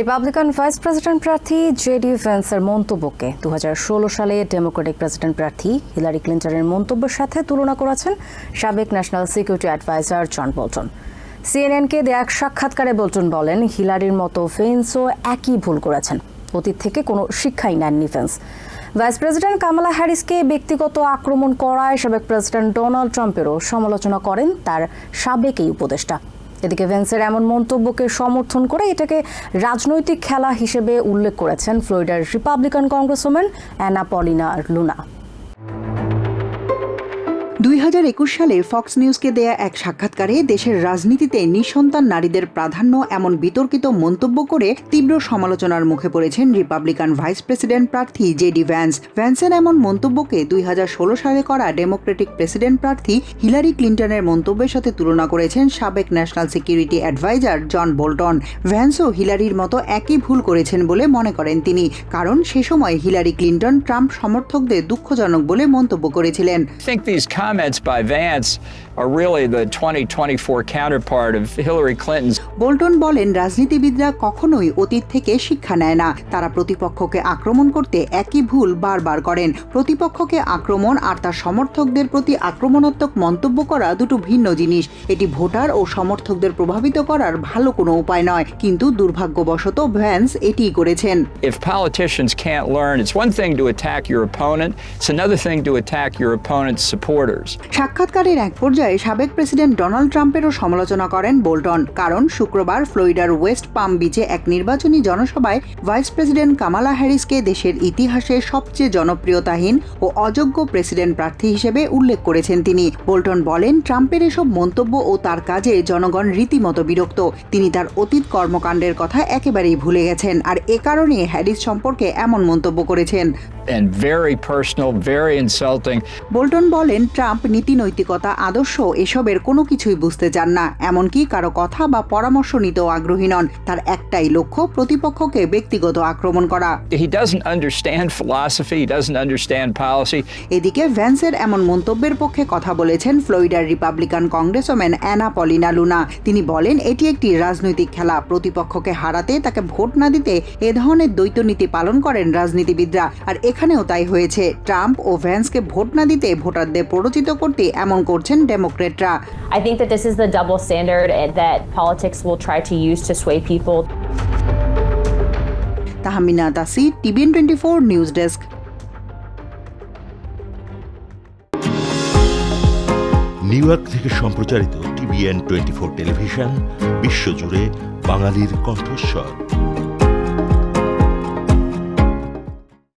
Republican vice president প্রার্থী JD ভ্যান্সের মন্তব্যকে দুহাজার ষোলো সালে ডেমোক্রেটিক প্রেসিডেন্ট প্রার্থী হিলারি ক্লিন্টনের মন্তব্যের সাথে তুলনা করেছেন সাবেক national security adviser John Bolton সিএনএনকে দেয়া এক সাক্ষাৎকারে বল্টন বলেন, হিলারির মতো ফেন্সও একই ভুল করেছেন। অতীত থেকে কোনো শিক্ষাই নেননি ফেন্স ভাইস প্রেসিডেন্ট কামালা হ্যারিসকে ব্যক্তিগত আক্রমণ করায় সাবেক প্রেসিডেন্ট ডোনাল্ড ট্রাম্পেরও সমালোচনা করেন তার সাবেক এই উপদেষ্টা। এদিকে ভেন্সের এমন মন্তব্যকে সমর্থন করে এটাকে রাজনৈতিক খেলা হিসেবে উল্লেখ করেছেন ফ্লোরিডার Republican congressman Anna Paulina Luna. দুই হাজার একুশ সালে ফক্স নিউজকে দেয়া এক সাক্ষাৎকারে দেশের রাজনীতিতে নিঃসন্তান নারীদের প্রাধান্য এমন বিতর্কিত মন্তব্য করে তীব্র সমালোচনার মুখে পড়েছেন রিপাবলিকান ভাইস প্রেসিডেন্ট প্রার্থী জেডি ভ্যান্স ভ্যান্সের এমন মন্তব্যকে দুই হাজার ষোলো সালে করা ডেমোক্রেটিক প্রেসিডেন্ট প্রার্থী হিলারি ক্লিন্টনের মন্তব্যের সাথে তুলনা করেছেন সাবেক national security adviser John Bolton ভ্যান্সও হিলারির মতো একই ভুল করেছেন বলে মনে করেন তিনি, কারণ সে সময় হিলারি ক্লিন্টন ট্রাম্প সমর্থকদের দুঃখজনক বলে মন্তব্য করেছিলেন। Comments by Vance are really the 2024 counterpart of Hillary Clinton's. Bolton বলেন রাজনীতিবিদরা কখনোই অতীত থেকে শিক্ষা নেয় না। তারা প্রতিপক্ষকে আক্রমণ করতে একই ভুল বারবার করেন। প্রতিপক্ষকে আক্রমণ আর তার সমর্থকদের প্রতি আক্রমণাত্মক মন্তব্য করা দুটো ভিন্ন জিনিস। এটি ভোটার ও সমর্থকদের প্রভাবিত করার ভালো কোনো উপায় নয়। কিন্তু দুর্ভাগ্যবশত ভ্যান্স এটিই করেছেন। If politicians can't learn, it's one thing to attack your opponent, it's another thing to attack your opponent's supporters. সাক্ষাৎকারের এক পর্যায়ে সাবেক প্রেসিডেন্ট ডোনাল্ড ট্রাম্পেরও সমালোচনা করেন বোল্টন কারণ শুক্রবার ফ্লোরিডার ওয়েস্ট পাম বিচে এক নির্বাচনী জনসভায় ভাইস প্রেসিডেন্ট কামালা হ্যারিসকে দেশের ইতিহাসে সবচেয়ে জনপ্রিয়তাহীন ও অযোগ্য প্রেসিডেন্ট প্রার্থী হিসেবে উল্লেখ করেছেন তিনি। বোল্টন বলেন ট্রাম্পের এসব মন্তব্য ও তার কাজে জনগণ রীতিমতো বিরক্ত। তিনি তার অতীত কর্মকাণ্ডের কথা একেবারেই ভুলে গেছেন আর এ কারণে হ্যারিস সম্পর্কে এমন মন্তব্য করেছেন. বোল্টন বলেন ট্রাম্প নীতি নৈতিকতা আদর্শ এসবের কোনো কিছুই বুঝতে চান না। এমনকি কারও কথা বা পরামর্শ নিতেও আগ্রহী নন। তার একটাই লক্ষ্য প্রতিপক্ষকে ব্যক্তিগত আক্রমণ করা। এদিকে ভ্যান্সের এমন মন্তব্যের পক্ষে কথা বলেছেন ফ্লোরিডার Republican congressman Anna Paulina Luna. তিনি বলেন এটি একটি রাজনৈতিক খেলা। প্রতিপক্ষকে হারাতে তাকে ভোট না দিতে এ ধরনের দ্বৈত নীতি পালন করেন রাজনীতিবিদরা। আর এখানেও তাই হয়েছে। ট্রাম্প ও ভ্যান্সকে ভোট না দিতে ভোটারদের প্ররোচিত করতে এমন করছেন ডেমোক্রেটরা। I think that this is the double standard and that politics will try to use to sway people. Tahmina Tasi TVN twenty four news desk. New York থেকে সম্প্রচারিত টিভিএন টোয়েন্টি ফোর টেলিভিশন বিশ্বজুড়ে বাঙালির কণ্ঠস্বর।